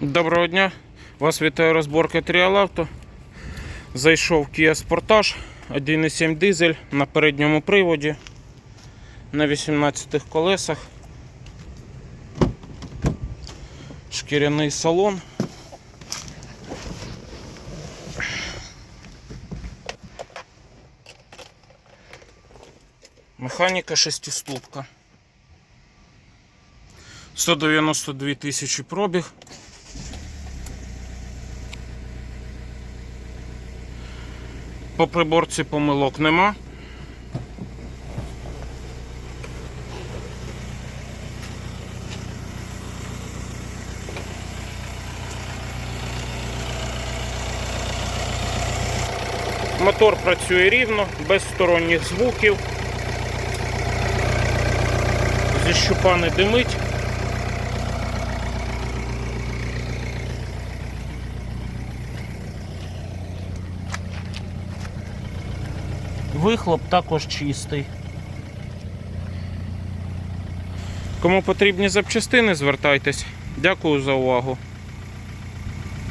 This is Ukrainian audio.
Доброго дня! Вас вітає розборка Auto. Зайшов Kia Sportage 1.7 дизель на передньому приводі на 18 колесах. Шкіряний салон. Механіка шестиступка. 192 тисячі пробіг. По приборці помилок нема. Мотор працює рівно, без сторонніх звуків. Зі щупа не димить. Вихлоп також чистий. Кому потрібні запчастини, звертайтесь. Дякую за увагу.